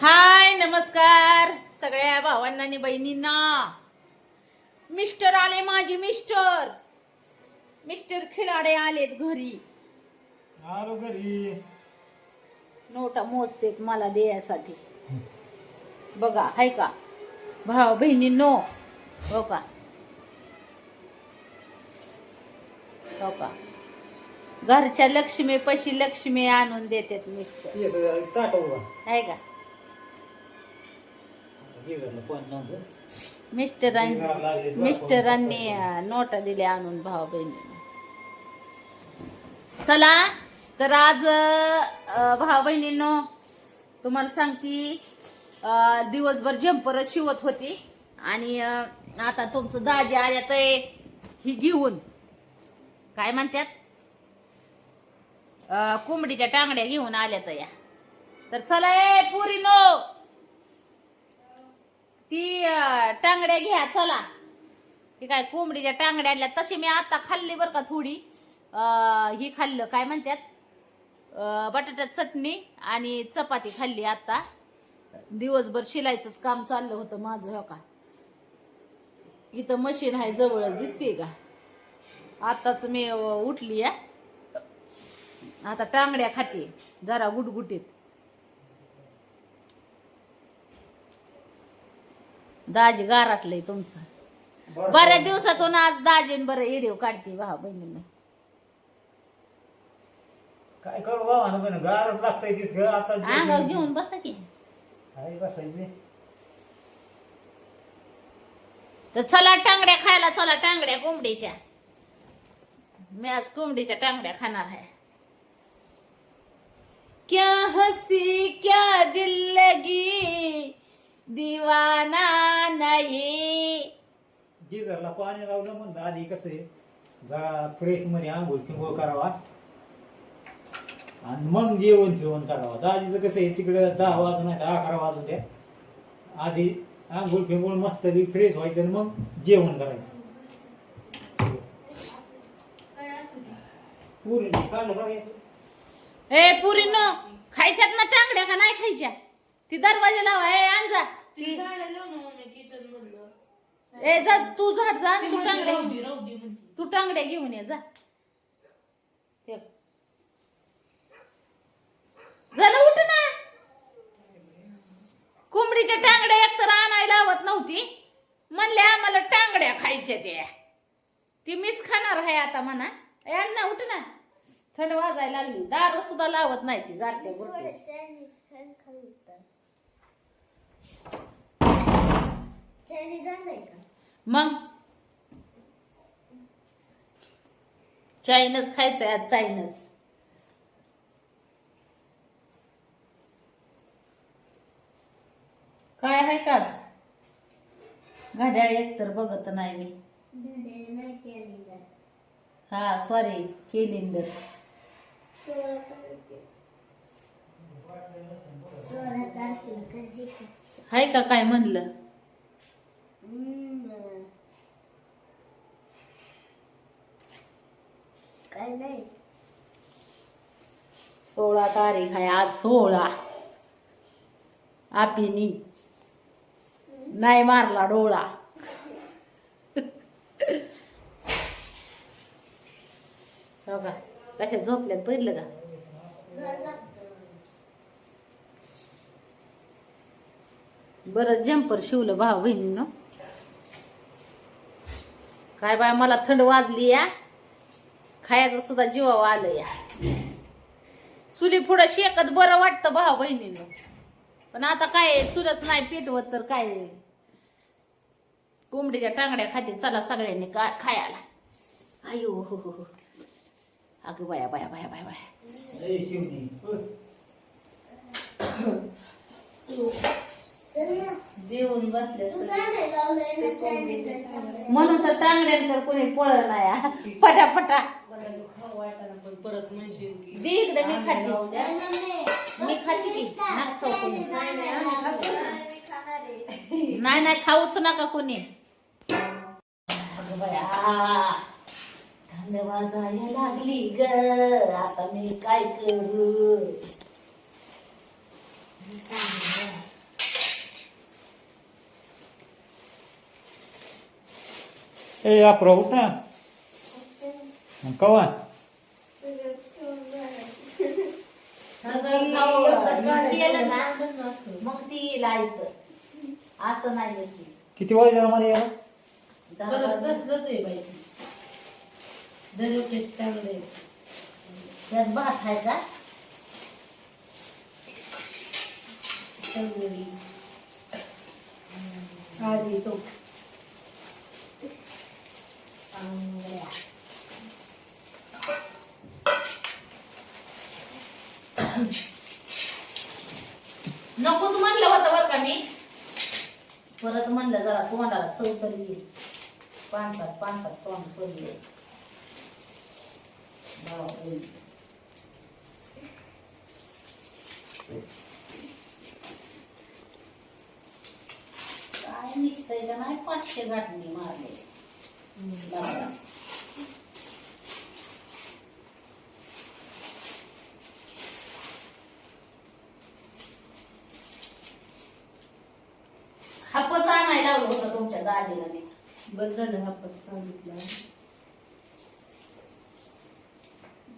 हाय नमस्कार. सगळ्या भावांना आणि बहिणींना. मिस्टर आले माझे मिस्टर. मिस्टर खिलाडे आलेत घरी. आलो घरी. नोटा मोजतेत मला द्यायसाठी बघा हाय का? भाव बहिणींनो हो का? हो का? घरच्या लक्ष्मी पशी लक्ष्मी आणून देतात मिस्टर. ताट आहे का? मिस्टरांनी मिस्टरांनी नोटा दिल्या आणून भाऊ बहिणी चला तर आज भाऊ बहिणींनो तुम्हाला सांगती अं, दिवसभर झंपर शिवत होती. आणि आता तुमचं दाजी आल्यात ही घेऊन. काय म्हणतात अं, कोंबडीच्या टांगड्या घेऊन आल्यात या तर चला ए पुरी नो ती टांगड्या घ्या चला. ती काय कोंबडीच्या टांगड्या आणल्या. तशी मी आता खाल्ली बरं का थोडी. ही खाल्लं काय म्हणतात? बटाटा बटाट्यात चटणी आणि चपाती खाल्ली आता. दिवसभर शिलायचंच काम चाललं होतं माझं हो का? इथं मशीन आहे जवळच दिसते का? आताच मी उठली या आता टांगड्या खाते जरा गुटगुटीत दाजी गाराटलंय तुमचं. बरं. बऱ्याच दिवसातून आज दाजीन बरं व्हिडिओ काढते भाऊ बहिणीनं. काय करू पण गारच लागतंय तिथं आता अंगावर घेऊन बसा की. काय बसायचे. तर चला टांगड्या खायला चला टांगड्या कोंबडीच्या. मी आज कोंबडीच्या टांगड्या खाणार आहे. क्या हसी क्या दिल लगी दीवाना नाही. गिझरला पाणी लावलं म्हणलं आधी कसं? आहे जरा फ्रेशमध्ये आंघोळ फिंगोळ करावा. आणि मग जेवण फिवण करावं. दाजीचं कसं आहे तिकडं दहा वाजून नाही तर अकरा वाजून द्या. आधी आंघोळ फिंगोळ मस्त बी फ्रेश व्हायचं आणि मग जेवण करायचं. पुरी काढलं का हे? ए पुरीनो खायच्यात ना टांगड्या का नाही खायच्या? ती दरवाजा लावा ए आण जा. ती ए जा तू झाड जा तू टांगड्या घेऊन तू टांगड्या घेऊन ये जा. ते. झालं उठ ना कोंबडीच्या टांगड्या एकतर आणायला लावत नव्हती. म्हणले आम्हाला टांगड्या खायच्या त्या. ती मीच खाणार आहे आता म्हणा. ए, आण ना उठ ना. थंड वाजायला लागली. दार सुद्धा लावत नाही ती गारट्या गुरट्या मग चायनच खायचंय आज चायनच काय आहे काच घड्याळ एक तर बघत नाही मी. हा सॉरी केलिंडर हाय का काय म्हणलं? काय नाही. सोळा तारीख आहे आज सोळा. आपिनी. नाही मारला डोळा. हो का? कशा झोपल्यात पहिलं का? बरं जम्पर शिवलं भाऊ बहिणीनं. काय बाय मला थंड वाजली या. खायचं सुद्धा जीवावर आलं या. चुली पुढं शेकत बरं वाटतं भाऊ बहिणीनं. पण आता काय चुलच नाही पेटवत तर काय? कोंबडीच्या टांगड्या खाते चला सगळ्यांनी का खायला. आयो हो हो हो. अगं बाया बाया बाया बाया बाया. जेवण बसले म्हणून तर टांगड्यांकडे कोणी पळ नाही पटापटा परत म्हणशील की दे इकडे मी खाते. मी खाते की. नाही नाही खाऊच नका कोणी. अगं बाया, थंड वाजायला लागली ग आता मी काय करू? ए अप्रा उठ ना मग कवा मग ती लाईत असं नाही. किती वाजता बाई दररोज चांगले त्यात भात चांगली आधी तो नको तू म्हणलं होतं बरं का मी. परत म्हणलं जरा तोंडाला चव तरी येईल पानसात पानसात तोंड पडले. काय निघतंय का? नाही पाचशे गाठणी मारले. हापच आणायला लावलं होतं तुमच्या दाजीला मी. बरं झालं हा पण सांगितलं.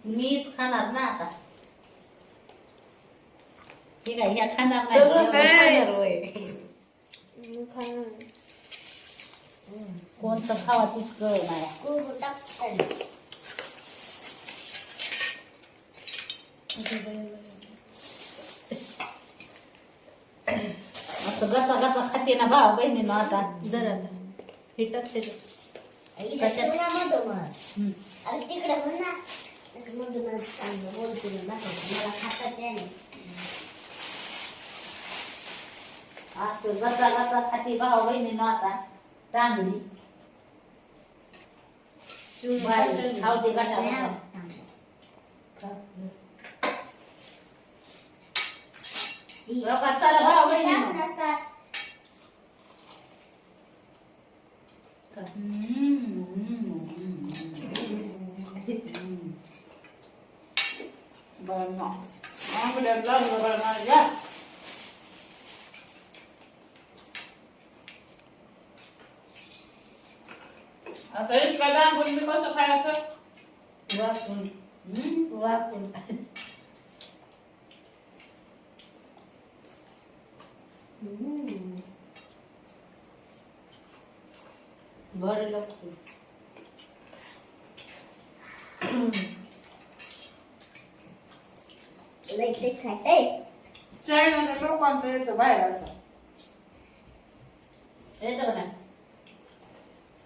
मीच खाणार ना आता. ठीक आहे ह्या खाणार सगळं नाही खाणार होय. मी खाणार नाही. कोणतं कळ नाही खूप टाकतात. असं गचा गचा खाते ना भाव बहिणीनं आता जरा हे टाकते तिकडे बोलतो. मला खातात. असं गचा गचा खाते भाव बहिणीनं आता तांदळी. टाकलं. खाऊ. ती- लोकात चला टाक बहिणीनं ना सास. हम्म, हम्म, हम्म. बरं ना. आंबड्यात लागलं बरं माझ्या. आता इतका लांबून मी कसं खायचं वाफून हम्म? वाफून हम्म. बरं लागतं लई ते खाते. चायनाच्या लोकांचं येतं बाहेर असं. येतं का नाही?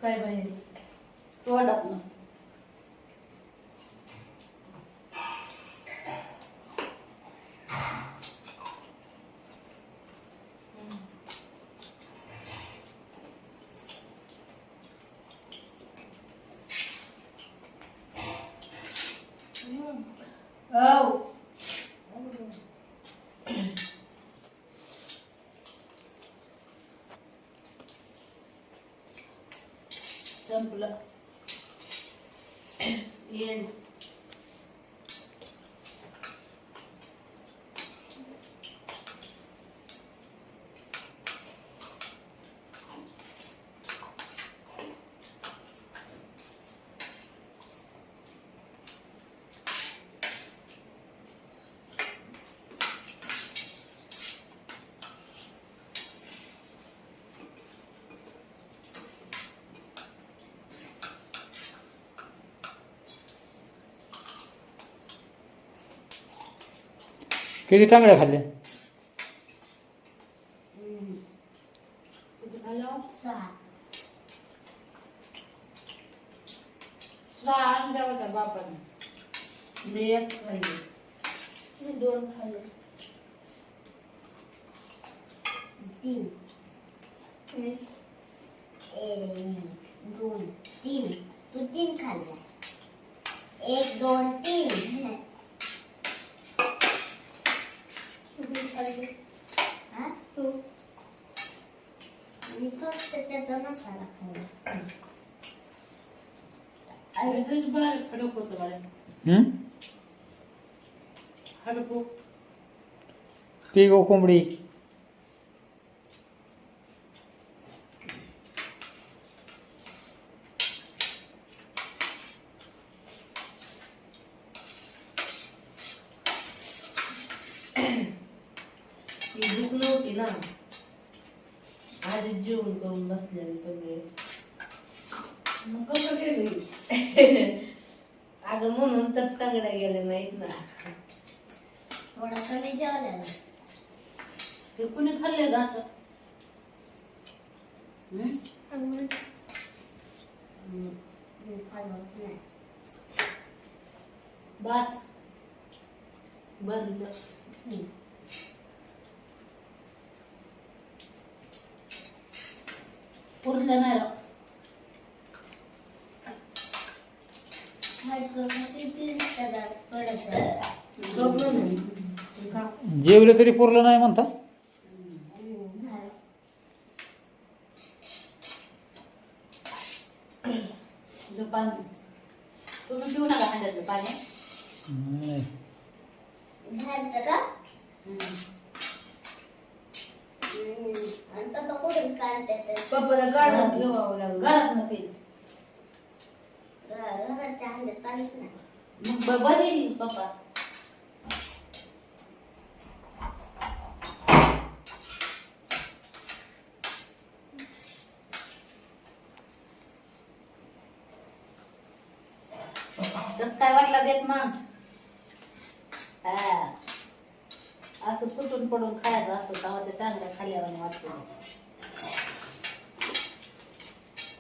काय बाहेर तोंडात ना Oh. संपलं किती टांगड्या खाल्ल्या बापाने मी एक खाल्ली मी दोन खाल्ले. तीन. एक, दोन, तीन. तू तीन खाल्ले. एक दोन तीन ali. Ah, tu. Não posso ter tentado a. Aí eu tenho que fazer o ponto agora. Hum? Olha o Pega o combri. ती भूक नव्हती ना. आधी जेवण करून बसलेले सगळे. मग कसं केलं? अगं म्हणून तर तांगड्या गेल्या माहीत ना थोडा कमी जेवल्या ते कुणी खाल्ले का असं? हम्म? बस. भरलं पुरलं नाही. जेवले तरी पुरलं नाही म्हणता? पाणी तुम्ही पिऊ नका हांड्याचं पाणी नाही. बाहेरचं का हम्म. हम्म. आणि पप्पा कुठून काढते ते पप्पाला काढून ठेवावं लागलं घरात न पी घ- पाणीच नाही मग ब- बरी पप्पा तस काय वाटला बेत मग हा. असं तुटून पडून खायचं असतं तेव्हा ते चांगल्या खाल्यावाने वाटतं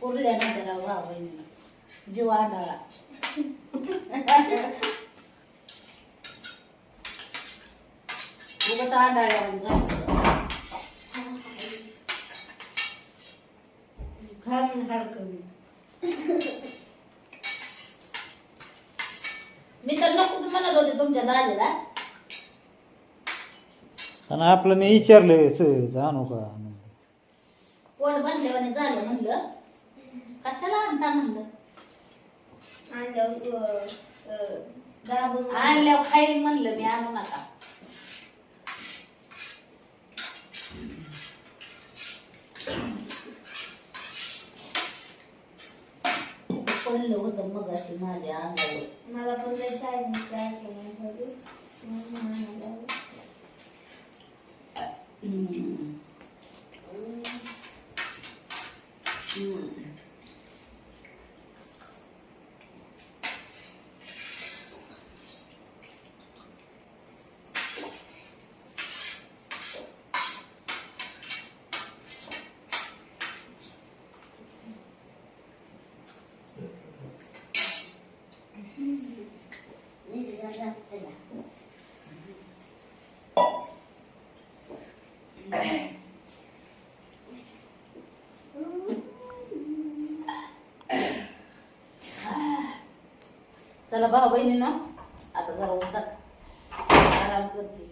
पुरल्या नाही राव वा बहिणीनं जीव आढळला उगाच आढळल्यावाने जायचं खा म्हणून हाडकं मी. मी तर नको म्हणत होते तुमच्या दाजीला आणि आपलं मी विचारलं सहज आणू का आणू पोट बांधल्यावाने झालं म्हणलं कशाला आणता म्हणलं? आणलं दाबून आणल्यावर खाईन म्हणलं मी आणू नका. पडलं होतं मग अशी माझ्या अंगावर. मला पण लय चायनीज जायचं नाही घरी. म्हणून आणायला. हम्म. हम्म. नीट लागतं ना. चला भाऊ बहिणीनं आता जरा उसात आराम करते.